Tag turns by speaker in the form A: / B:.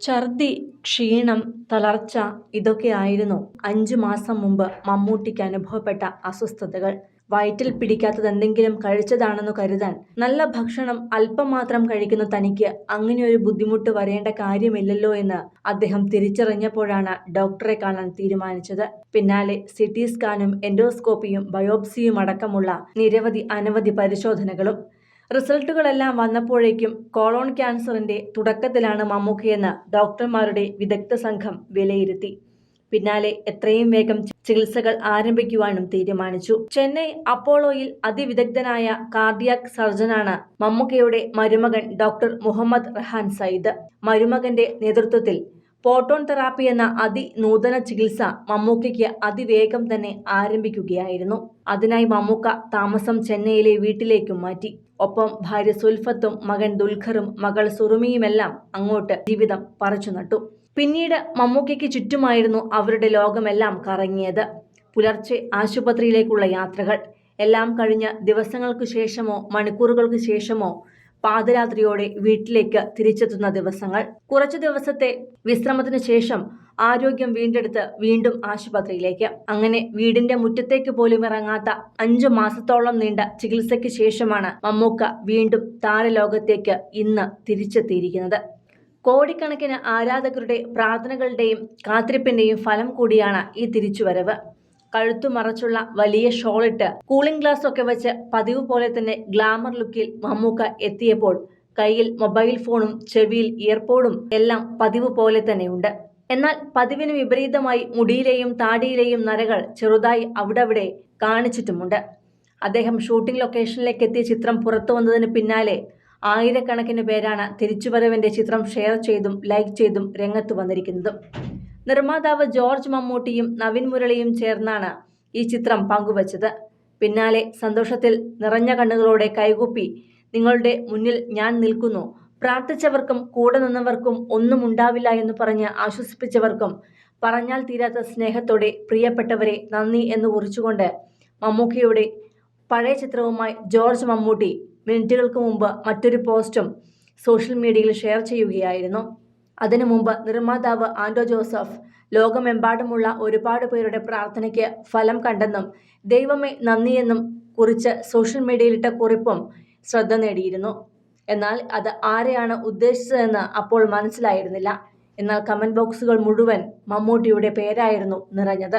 A: ഛർദി ക്ഷീണം തളർച്ച ഇതൊക്കെയായിരുന്നു അഞ്ചു മാസം മുമ്പ് മമ്മൂട്ടിക്ക് അനുഭവപ്പെട്ട അസ്വസ്ഥതകൾ. വയറ്റിൽ പിടിക്കാത്തത് എന്തെങ്കിലും കഴിച്ചതാണെന്ന് കരുതാൻ നല്ല ഭക്ഷണം അല്പം മാത്രം കഴിക്കുന്ന തനിക്ക് അങ്ങനെയൊരു ബുദ്ധിമുട്ട് വരേണ്ട കാര്യമില്ലല്ലോ എന്ന് അദ്ദേഹം തിരിച്ചറിഞ്ഞപ്പോഴാണ് ഡോക്ടറെ കാണാൻ തീരുമാനിച്ചത്. പിന്നാലെ സി ടി സ്കാനും എൻഡോസ്കോപ്പിയും ബയോപ്സിയും അടക്കമുള്ള നിരവധി അനവധി പരിശോധനകളും റിസൾട്ടുകളെല്ലാം വന്നപ്പോഴേക്കും കോളോൺ ക്യാൻസറിന്റെ തുടക്കത്തിലാണ് മമ്മൂക്കയെന്ന് ഡോക്ടർമാരുടെ വിദഗ്ധ സംഘം വിലയിരുത്തി. പിന്നാലെ എത്രയും വേഗം ചികിത്സകൾ ആരംഭിക്കുവാനും തീരുമാനിച്ചു. ചെന്നൈ അപ്പോളോയിൽ അതിവിദഗ്ധനായ കാർഡിയാക് സർജനാണ് മമ്മൂക്കയുടെ മരുമകൻ ഡോക്ടർ മുഹമ്മദ് റഹാൻ സയ്യിദ്. മരുമകന്റെ നേതൃത്വത്തിൽ പോട്ടോൺ തെറാപ്പി എന്ന അതിനൂതന ചികിത്സ മമ്മൂക്കയ്ക്ക് അതിവേഗം തന്നെ ആരംഭിക്കുകയായിരുന്നു. അതിനായി മമ്മൂക്ക താമസം ചെന്നൈയിലെ വീട്ടിലേക്കും മാറ്റി. ഒപ്പം ഭാര്യ സുൽഫത്തും മകൻ ദുൽഖറും മകൾ സുറുമിയുമെല്ലാം അങ്ങോട്ട് ജീവിതം പറിച്ചു നട്ടു. പിന്നീട് മമ്മൂക്കയ്ക്ക് ചുറ്റുമായിരുന്നു അവരുടെ ലോകമെല്ലാം കറങ്ങിയത്. പുലർച്ചെ ആശുപത്രിയിലേക്കുള്ള യാത്രകൾ. എല്ലാം കഴിഞ്ഞ ദിവസങ്ങൾക്ക് ശേഷമോ മണിക്കൂറുകൾക്ക് ശേഷമോ പാതിരാത്രിയോടെ വീട്ടിലേക്ക് തിരിച്ചെത്തുന്ന ദിവസങ്ങൾ. കുറച്ചു ദിവസത്തെ വിശ്രമത്തിന് ശേഷം ആരോഗ്യം വീണ്ടെടുത്ത് വീണ്ടും ആശുപത്രിയിലേക്ക്. അങ്ങനെ വീടിന്റെ മുറ്റത്തേക്ക് പോലും ഇറങ്ങാത്ത അഞ്ചു മാസത്തോളം നീണ്ട ചികിത്സയ്ക്ക് ശേഷമാണ് മമ്മൂക്ക വീണ്ടും താരലോകത്തേക്ക് ഇന്ന് തിരിച്ചെത്തിയിരിക്കുന്നത്. കോടിക്കണക്കിന് ആരാധകരുടെ പ്രാർത്ഥനകളുടെയും കാത്തിരിപ്പിന്റെയും ഫലം കൂടിയാണ് ഈ തിരിച്ചുവരവ്. കഴുത്തു മറച്ചുള്ള വലിയ ഷോളിട്ട് കൂളിംഗ് ഗ്ലാസ് ഒക്കെ വെച്ച് പതിവ് പോലെ തന്നെ ഗ്ലാമർ ലുക്കിൽ മമ്മൂക്ക എത്തിയപ്പോൾ കയ്യിൽ മൊബൈൽ ഫോണും ചെവിയിൽ ഇയർപോഡും എല്ലാം പതിവ് പോലെ തന്നെയുണ്ട്. എന്നാൽ പതിവിന് വിപരീതമായി മുടിയിലെയും താടിയിലെയും നരകൾ ചെറുതായി അവിടവിടെ കാണിച്ചിട്ടുമുണ്ട്. അദ്ദേഹം ഷൂട്ടിംഗ് ലൊക്കേഷനിലേക്ക് എത്തിയ ചിത്രം പുറത്തു വന്നതിന് പിന്നാലെ ആയിരക്കണക്കിന് പേരാണ് തിരിച്ചുവരവിന്റെ ചിത്രം ഷെയർ ചെയ്തും ലൈക്ക് ചെയ്തും രംഗത്ത് വന്നിരിക്കുന്നത്. നിർമ്മാതാവ് ജോർജ് മമ്മൂട്ടിയും നവിൻ മുരളിയും ചേർന്നാണ് ഈ ചിത്രം പങ്കുവച്ചത്. പിന്നാലെ സന്തോഷത്തിൽ നിറഞ്ഞ കണ്ണുകളോടെ കൈകൂപ്പി നിങ്ങളുടെ മുന്നിൽ ഞാൻ നിൽക്കുന്നു. പ്രാർത്ഥിച്ചവർക്കും കൂടെ നിന്നവർക്കും ഒന്നും ഉണ്ടാവില്ല എന്ന് പറഞ്ഞ് ആശ്വസിപ്പിച്ചവർക്കും പറഞ്ഞാൽ തീരാത്ത സ്നേഹത്തോടെ പ്രിയപ്പെട്ടവരെ നന്ദി എന്ന് കുറിച്ചുകൊണ്ട് മമ്മൂക്കിയുടെ പഴയ ചിത്രവുമായി ജോർജ് മമ്മൂട്ടി മിനിറ്റുകൾക്ക് മുമ്പ് മറ്റൊരു പോസ്റ്റും സോഷ്യൽ മീഡിയയിൽ ഷെയർ ചെയ്യുകയായിരുന്നു. അതിനു മുമ്പ് നിർമ്മാതാവ് ആൻഡോ ജോസഫ് ലോകമെമ്പാടുമുള്ള ഒരുപാട് പേരുടെ പ്രാർത്ഥനയ്ക്ക് ഫലം കണ്ടെന്നും ദൈവമേ നന്ദിയെന്നും കുറിച്ച് സോഷ്യൽ മീഡിയയിലിട്ട കുറിപ്പും ശ്രദ്ധ നേടിയിരുന്നു. എന്നാൽ അത് ആരെയാണ് ഉദ്ദേശിച്ചതെന്ന് അപ്പോൾ മനസ്സിലായിരുന്നില്ല. എന്നാൽ കമന്റ് ബോക്സുകൾ മുഴുവൻ മമ്മൂട്ടിയുടെ പേരായിരുന്നു നിറഞ്ഞത്.